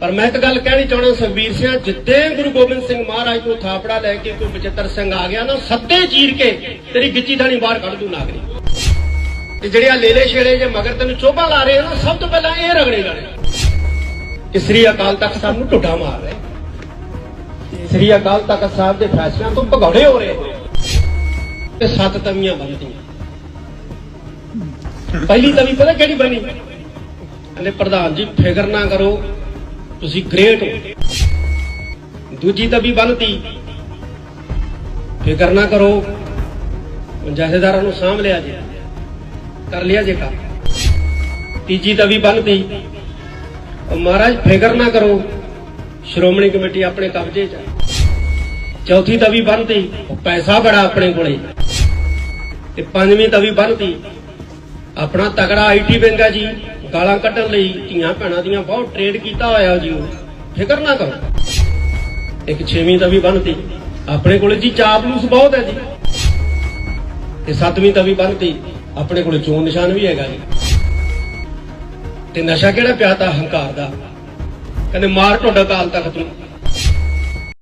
ਪਰ ਮੈਂ ਇੱਕ ਗੱਲ ਕਹਿਣੀ ਚਾਹੁੰਦਾ ਸੁਖਬੀਰ ਸਿੰਘ ਜਿੱਦੇ ਗੁਰੂ ਗੋਬਿੰਦ ਸਿੰਘ ਮਹਾਰਾਜ ਤੋਂ ਥਾਪੜਾ ਲੈ ਕੇ ਕੋਈ ਬਚਿੱਤਰ ਸਿੰਘ ਆ ਗਿਆ ਨਾ ਸੱਤੇ ਚੀਰ ਕੇ ਤੇਰੀ ਗਿੱਚੀ ਥਾਣੀ ਬਾਹਰ ਕੱਢ ਦੂ ਨਾਗਰੀ ਤੇ ਜਿਹੜੇ ਆ ਲੇਲੇ ਛੇੜੇ ਜੇ ਮਗਰ ਤੈਨੂੰ ਚੋਭਾ ਲਾ ਰਹੇ ਨਾ, ਸਭ ਤੋਂ ਪਹਿਲਾਂ ਇਹ ਰਗੜੇ ਜਾਣੇ। ਸ੍ਰੀ ਅਕਾਲ ਤਖਤ ਸਾਹਿਬ ਨੂੰ ਢੁੱਡਾ ਮਾਰ ਰਹੇ। ਸ੍ਰੀ ਅਕਾਲ ਤਖਤ ਸਾਹਿਬ ਦੇ ਫੈਸਲਿਆਂ ਤੋਂ ਭਗੌੜੇ ਹੋ ਰਹੇ। ਤੇ ਸੱਤ ਤਵੀਆਂ ਬਣਦੀਆਂ ਪਹਿਲੀ ਤਵੀ ਪਤਾ ਕਿਹੜੀ ਬਣੀ? ਕਹਿੰਦੇ ਪ੍ਰਧਾਨ ਜੀ, ਫਿਕਰ ਨਾ ਕਰੋ। ਤੁਸੀਂ ਗ੍ਰੇਟ ਹੋ। ਦੂਜੀ ਤਵੀ ਬੰਨਤੀ। ਫਿਕਰ ਨਾ ਕਰੋ। ਜਥੇਦਾਰਾਂ ਨੂੰ ਸਾਂਭ ਲਿਆ ਜੀ। ਕਰ ਲਿਆ ਜੇ ਕੰਮ। ਤੀਜੀ ਤਵੀ ਬਣਦੀ ਉਹ ਮਹਾਰਾਜ, ਫਿਕਰ ਨਾ ਕਰੋ। ਸ਼੍ਰੋਮਣੀ ਕਮੇਟੀ ਆਪਣੇ ਕਬਜ਼ੇ 'ਚ ਚੌਥੀ ਤਵੀ ਬੰਨਤੀ। ਪੈਸਾ ਬੜਾ ਆਪਣੇ ਕੋਲੇ। ਤੇ ਪੰਜਵੀਂ ਤਵੀ ਬੰਨਤੀ। ਆਪਣਾ ਤਗੜਾ ਆਈਟੀ ਵਿੰਗ ਹੈ ਜੀ। ਗਾਲਾਂ ਕੱਢਣ ਲਈ ਧੀਆਂ ਭੈਣਾਂ ਦੀਆਂ ਬਹੁਤ ਟ੍ਰੇਡ ਕੀਤਾ ਹੋਇਆ ਜੀ ਉਹ। ਫਿਕਰ ਨਾ ਕਰੋ। ਇੱਕ ਛੇਵੀਂ ਤਵੀ ਬੰਨਤੀ ਆਪਣੇ ਕੋਲੇ ਜੀ ਚਾਪਲੂਸ ਬਹੁਤ ਹੈ ਜੀ। ਤੇ ਸੱਤਵੀਂ ਤਵੀ ਬਣਦੀ ਆਪਣੇ ਕੋਲੇ ਚੋਣ ਨਿਸ਼ਾਨ ਵੀ ਹੈਗਾ ਜੀ। ਤੇ ਨਸ਼ਾ ਕਿਹੜਾ ਪਿਆ ਤਾ, ਹੰਕਾਰ ਦਾ? ਕਹਿੰਦੇ ਮਾਰ ਢੋਡਾ ਕਾਲ ਤਖਤ ਨੂੰ।